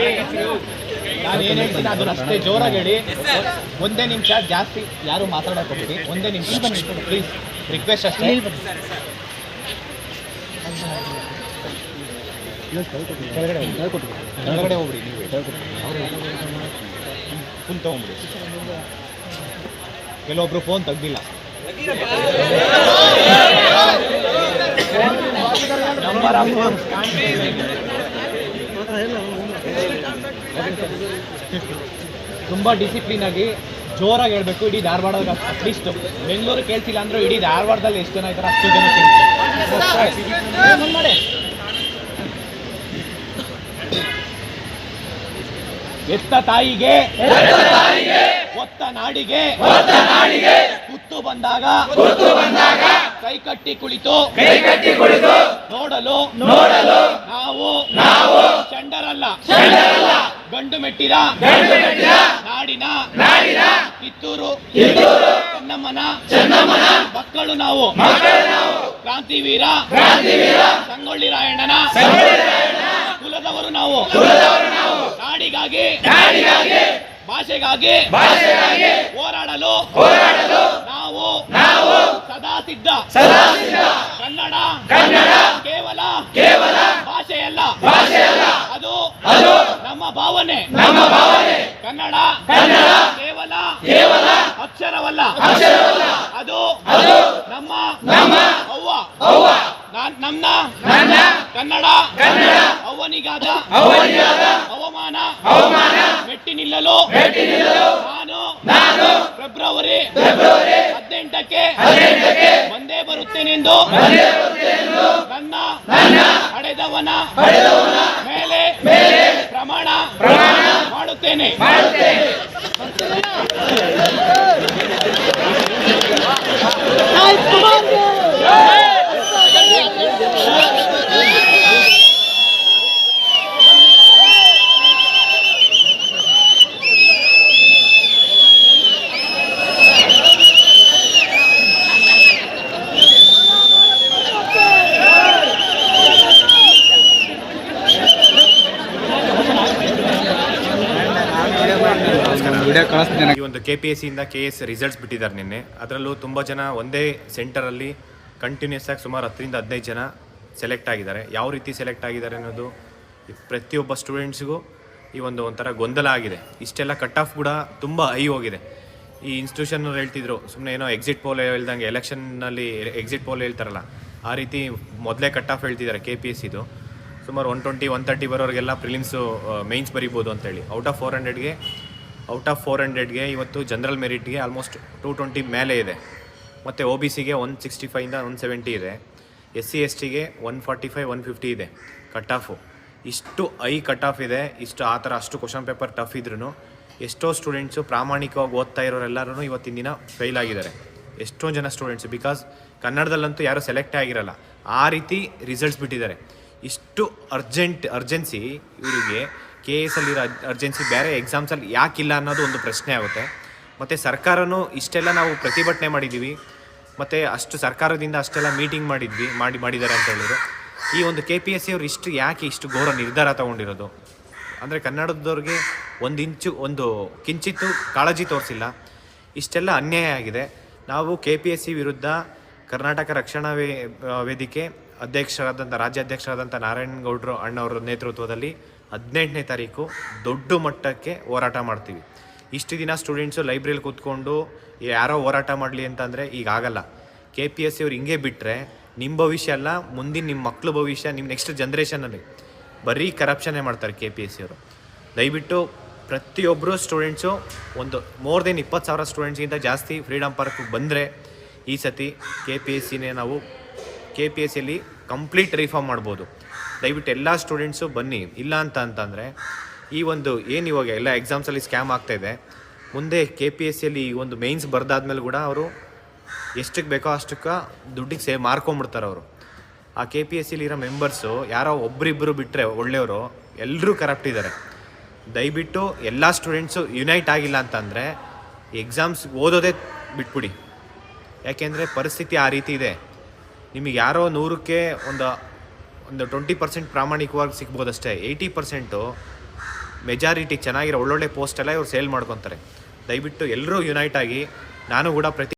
ನೋಡಿ ನಾನು ಏನು ಹೇಳ್ತೀನಿ ಅದನ್ನ ಅಷ್ಟೇ ಜೋರಾಗಿ ಹೇಳಿ. ಒಂದೇ ನಿಮಿಷ ಜಾಸ್ತಿ ಯಾರು ಮಾತಾಡೋಕೆ ಹೋಗಿ ಒಂದೇ ನಿಮಿಷ. ಪ್ಲೀಸ್ ರಿಕ್ವೆಸ್ಟ್ ಅಷ್ಟೇ. ಕೆಳಗಡೆ ಹೋಗ್ಬಿಡಿ. ನೀವು. ಫುಲ್ ತೊಗೊಂಬಿಡಿ ಕೆಲವೊಬ್ರು ಫೋನ್ ತೆಗ್ದಿಲ್ಲ. ನಂಬರ್ ತುಂಬಾ ಡಿಸಿಪ್ಲಿನ್ ಆಗಿ ಜೋರಾಗಿ ಹೇಳ್ಬೇಕು ಇಡೀ ಧಾರವಾಡ ಅಟ್ಲೀಸ್ಟ್ ಬೆಂಗಳೂರು ಕೇಳ್ತಿಲ್ಲ ಅಂದ್ರೆ ಇಡೀ ಧಾರವಾಡದಲ್ಲಿ ಎಷ್ಟು ಜನ ಇದ್ದಾರೆ ಅಷ್ಟು ಜನ ಕೇಳ್ತಾರೆ. ಏ, ಮಾಡಿ ಎತ್ತ ತಾಯಿಗೆ ಒತ್ತ ನಾಡಿಗೆ ಕುತ್ತು ಬಂದಾಗ ಕೈ ಕಟ್ಟಿ ಕುಳಿತು ನೋಡಲು ನೋಡಲು ನಾವು ನಾವು ಚಂಡರಲ್ಲ ಗಂಡು ಮೆಟ್ಟಿರ ನಾಡಿನ. ಕಿತ್ತೂರು. ಚೆನ್ನಮ್ಮನ. ಚೆನ್ನಮ್ಮನ. ಮಕ್ಕಳು ನಾವು. ಕ್ರಾಂತಿವೀರ. ಕ್ರಾಂತಿವೀರ. ಸಂಗೊಳ್ಳಿ ರಾಯಣ್ಣನ. ಕುಲದವರು ನಾವು. ನಾಡಿಗಾಗಿ. ಭಾಷೆಗಾಗಿ. ಹೋರಾಡಲು. ನಾವು. ನಾವು. ನಾವು ಸದಾ ಸಿದ್ಧ ಸದಾ ಸಿದ್ಧ ಕನ್ನಡ ಕನ್ನಡ ಕೇವಲ ಕೇವಲ ಭಾಷೆಯಲ್ಲ ಭಾಷೆಯಲ್ಲ ಅದು ಅದು ನಮ್ಮ ಭಾವನೆ ನಮ್ಮ ಭಾವನೆ ಕನ್ನಡ ಕನ್ನಡ ಕೇವಲ ಕೇವಲ ಅಕ್ಷರವಲ್ಲ. ಅಕ್ಷರವಲ್ಲ. ಅದು ಅದು ನಮ್ಮ ನಮ್ಮ ಅವ್ವ. ಅವ್ವ. ನನ್ನ ನನ್ನ ಕನ್ನಡ ಕನ್ನಡ ಅವನಿಗಾದ ಅವನಿಗಾದ ಅವಮಾನ ಅವಮಾನ ಮೆಟ್ಟಿ ನಿಲ್ಲಲು ಮೆಟ್ಟಿ ನಿಲ್ಲಲು ನಾನು ನಾನು ಫೆಬ್ರವರಿ ಫೆಬ್ರವರಿ ಹದಿನೆಂಟಕ್ಕೆ ಹದಿನೆಂಟಕ್ಕೆ ಬಂದೇ ಬರುತ್ತೇನೆಂದು ನನ್ನ ನನ್ನ ಹಡೆದವನ ಹಡೆದವನ ಮೇಲೆ ಮೇಲೆ ಪ್ರಮಾಣ ಪ್ರಮಾಣ ಮಾಡುತ್ತೇನೆ. ಈ ಒಂದು ಕೆ ಪಿ ಎಸ್ ಸಿಯಿಂದ ಕೆ ಎಸ್ ರಿಸಲ್ಟ್ಸ್ ಬಿಟ್ಟಿದ್ದಾರೆ ನಿನ್ನೆ. ಅದರಲ್ಲೂ ತುಂಬ ಜನ ಒಂದೇ ಸೆಂಟರಲ್ಲಿ ಕಂಟಿನ್ಯೂಸ್ ಆಗಿ ಸುಮಾರು ಹತ್ತರಿಂದ ಹದಿನೈದು ಜನ ಸೆಲೆಕ್ಟ್ ಆಗಿದ್ದಾರೆ. ಯಾವ ರೀತಿ ಸೆಲೆಕ್ಟ್ ಆಗಿದ್ದಾರೆ ಅನ್ನೋದು ಪ್ರತಿಯೊಬ್ಬ ಸ್ಟೂಡೆಂಟ್ಸ್ಗೂ ಈ ಒಂದು ಒಂಥರ ಗೊಂದಲ ಆಗಿದೆ. ಇಷ್ಟೆಲ್ಲ ಕಟ್ ಆಫ್ ಕೂಡ ತುಂಬ ಹೈ ಹೋಗಿದೆ. ಈ ಇನ್ಸ್ಟಿಟ್ಯೂಷನ್ ಹೇಳ್ತಿದ್ರು ಸುಮ್ಮನೆ ಏನೋ ಎಕ್ಸಿಟ್ ಪೋಲ್ ಹೇಳ್ದಂಗೆ ಎಲೆಕ್ಷನ್ನಲ್ಲಿ ಎಕ್ಸಿಟ್ ಪೋಲ್ ಹೇಳ್ತಾರಲ್ಲ ಆ ರೀತಿ ಮೊದಲೇ ಕಟ್ ಆಫ್ ಹೇಳ್ತಿದ್ದಾರೆ ಕೆ ಪಿ ಎಸ್ ಇದು ಸುಮಾರು ಒನ್ ಟ್ವೆಂಟಿ ಒನ್ ತರ್ಟಿ ಬರೋರಿಗೆಲ್ಲ ಪ್ರಿಲಿಮ್ಸು ಮೈನ್ಸ್ ಬರಿಬೋದು ಅಂತೇಳಿ. ಔಟ್ ಆಫ್ ಫೋರ್ ಹಂಡ್ರೆಡ್ಗೆ ಔಟ್ ಆಫ್ ಫೋರ್ ಹಂಡ್ರೆಡ್ಗೆ ಇವತ್ತು ಜನರಲ್ ಮೆರಿಟ್ಗೆ ಆಲ್ಮೋಸ್ಟ್ ಟೂ ಟ್ವೆಂಟಿ ಮೇಲೆ ಇದೆ. ಮತ್ತು ಒ ಬಿ ಸಿಗೆ ಒನ್ ಸಿಕ್ಸ್ಟಿ ಫೈಯಿಂದ ಒನ್ ಸೆವೆಂಟಿ ಇದೆ. ಎಸ್ ಸಿ ಎಸ್ ಟಿಗೆ one forty five one fifty ಇದೆ. ಕಟ್ ಆಫು ಇಷ್ಟು ಐ ಕಟ್ ಆಫ್ ಇದೆ. ಇಷ್ಟು ಆ ಥರ ಅಷ್ಟು ಕ್ವಶನ್ ಪೇಪರ್ ಟಫ್ ಇದ್ರೂ ಎಷ್ಟೋ ಸ್ಟೂಡೆಂಟ್ಸು ಪ್ರಾಮಾಣಿಕವಾಗಿ ಓದ್ತಾ ಇರೋರೆಲ್ಲರೂ ಇವತ್ತಿನ ದಿನ ಫೇಲ್ ಆಗಿದ್ದಾರೆ. ಎಷ್ಟೋ ಜನ ಸ್ಟೂಡೆಂಟ್ಸು ಬಿಕಾಸ್ ಕನ್ನಡದಲ್ಲಂತೂ ಯಾರೂ ಸೆಲೆಕ್ಟೇ ಆಗಿರಲ್ಲ. ಆ ರೀತಿ ರಿಸಲ್ಟ್ಸ್ ಬಿಟ್ಟಿದ್ದಾರೆ. ಇಷ್ಟು ಅರ್ಜೆಂಟ್ ಅರ್ಜೆನ್ಸಿ ಇವರಿಗೆ ಕೆ ಎಸ್ ಅಲ್ಲಿರೋ ಅರ್ಜೆನ್ಸಿ ಬೇರೆ ಎಕ್ಸಾಮ್ಸಲ್ಲಿ ಯಾಕಿಲ್ಲ ಅನ್ನೋದು ಒಂದು ಪ್ರಶ್ನೆ ಆಗುತ್ತೆ. ಮತ್ತು ಸರ್ಕಾರನೂ ಇಷ್ಟೆಲ್ಲ ನಾವು ಪ್ರತಿಭಟನೆ ಮಾಡಿದ್ದೀವಿ. ಮತ್ತು ಅಷ್ಟು ಸರ್ಕಾರದಿಂದ ಅಷ್ಟೆಲ್ಲ ಮೀಟಿಂಗ್ ಮಾಡಿದ್ವಿ, ಮಾಡಿ, ಮಾಡಿದ್ದಾರೆ ಅಂತ ಹೇಳಿದ್ರು. ಈ ಒಂದು ಕೆ ಪಿ ಎಸ್ ಸಿ ಅವ್ರು ಇಷ್ಟು ಯಾಕೆ ಇಷ್ಟು ಘೋರ ನಿರ್ಧಾರ ತಗೊಂಡಿರೋದು? ಅಂದರೆ ಕನ್ನಡದವ್ರಿಗೆ ಒಂದು ಇಂಚು, ಒಂದು ಕಿಂಚಿತ್ತು ಕಾಳಜಿ ತೋರಿಸಿಲ್ಲ. ಇಷ್ಟೆಲ್ಲ ಅನ್ಯಾಯ ಆಗಿದೆ. ನಾವು ಕೆ ಪಿ ಎಸ್ ಸಿ ವಿರುದ್ಧ ಕರ್ನಾಟಕ ರಕ್ಷಣಾ ವೇದಿಕೆ ಅಧ್ಯಕ್ಷರಾದಂಥ, ರಾಜ್ಯಾಧ್ಯಕ್ಷರಾದಂಥ ನಾರಾಯಣಗೌಡರು ಅಣ್ಣವರ ನೇತೃತ್ವದಲ್ಲಿ ಹದಿನೆಂಟನೇ ತಾರೀಕು ದೊಡ್ಡ ಮಟ್ಟಕ್ಕೆ ಹೋರಾಟ ಮಾಡ್ತೀವಿ. ಇಷ್ಟು ದಿನ ಸ್ಟೂಡೆಂಟ್ಸು ಲೈಬ್ರರಿಲಿ ಕೂತ್ಕೊಂಡು ಯಾರೋ ಹೋರಾಟ ಮಾಡಲಿ ಅಂತಂದರೆ ಈಗ ಆಗಲ್ಲ. ಕೆ ಪಿ ಎಸ್ ಸಿ ಹಿಂಗೆ ಬಿಟ್ಟರೆ ನಿಮ್ಮ ಭವಿಷ್ಯ ಅಲ್ಲ, ಮುಂದಿನ ನಿಮ್ಮ ಮಕ್ಳ ಭವಿಷ್ಯ ನಿಮ್ಮ ನೆಕ್ಸ್ಟ್ ಜನ್ರೇಷನಲ್ಲಿ ಬರೀ ಕರಪ್ಷನ್ನೇ ಮಾಡ್ತಾರೆ ಕೆ ಪಿ ಎಸ್ ಸಿ ಅವರು. ದಯವಿಟ್ಟು ಪ್ರತಿಯೊಬ್ಬರು ಸ್ಟೂಡೆಂಟ್ಸು ಒಂದು ಮೋರ್ ದೆನ್ ಇಪ್ಪತ್ತು ಸಾವಿರ ಸ್ಟೂಡೆಂಟ್ಸ್ಗಿಂತ ಜಾಸ್ತಿ ಫ್ರೀಡಮ್ ಪಾರ್ಕ್ಗೆ ಬಂದರೆ ಈ ಸತಿ ಕೆ ಪಿ ಎಸ್ ಸಿನೇ ನಾವು ಕೆ ಪಿ ಎಸ್ ಸಿಯಲ್ಲಿ ಕಂಪ್ಲೀಟ್ ರಿಫಾರ್ಮ್ ಮಾಡ್ಬೋದು. ದಯವಿಟ್ಟು ಎಲ್ಲ ಸ್ಟೂಡೆಂಟ್ಸು ಬನ್ನಿ. ಇಲ್ಲ ಅಂತ ಅಂತಂದರೆ, ಈ ಒಂದು ಏನು ಇವಾಗ ಎಲ್ಲ ಎಕ್ಸಾಮ್ಸಲ್ಲಿ ಸ್ಕ್ಯಾಮ್ ಆಗ್ತಾಯಿದೆ ಮುಂದೆ ಕೆ ಪಿ ಎಸ್ ಸಿಯಲ್ಲಿ ಈ ಒಂದು ಮೇನ್ಸ್ ಬರ್ದಾದ್ಮೇಲೆ ಕೂಡ ಅವರು ಎಷ್ಟಕ್ಕೆ ಬೇಕೋ ಅಷ್ಟಕ್ಕೆ ದುಡ್ಡಿಗೆ ಸೇವ್ ಮಾರ್ಕೊಂಬಿಡ್ತಾರೆ ಅವರು. ಆ ಕೆ ಪಿ ಎಸ್ ಸಿಲಿರೋ ಮೆಂಬರ್ಸು ಯಾರೋ ಒಬ್ಬರಿಬ್ಬರು ಬಿಟ್ಟರೆ ಒಳ್ಳೆಯವರು ಎಲ್ಲರೂ ಕರಪ್ಟ್ ಇದ್ದಾರೆ ದಯವಿಟ್ಟು ಎಲ್ಲ ಸ್ಟೂಡೆಂಟ್ಸು ಯುನೈಟ್ ಆಗಿಲ್ಲ ಅಂತಂದರೆ ಎಕ್ಸಾಮ್ಸ್ ಓದೋದೇ ಬಿಟ್ಬಿಡಿ. ಯಾಕೆಂದರೆ ಪರಿಸ್ಥಿತಿ ಆ ರೀತಿ ಇದೆ. ನಿಮಗೆ ಯಾರೋ ನೂರಕ್ಕೆ ಒಂದು ಒಂದು ಟ್ವೆಂಟಿ ಪರ್ಸೆಂಟ್ ಪ್ರಾಮಾಣಿಕವಾಗಿ ಸಿಗ್ಬೋದಷ್ಟೇ. ಏಯ್ಟಿ ಪರ್ಸೆಂಟು ಮೆಜಾರಿಟಿ ಚೆನ್ನಾಗಿರೋ ಒಳ್ಳೊಳ್ಳೆ ಪೋಸ್ಟೆಲ್ಲ ಇವ್ರು ಸೇಲ್ ಮಾಡ್ಕೊತಾರೆ. ದಯವಿಟ್ಟು ಎಲ್ಲರೂ ಯುನೈಟ್ ಆಗಿ, ನಾನು ಕೂಡ ಪ್ರತಿ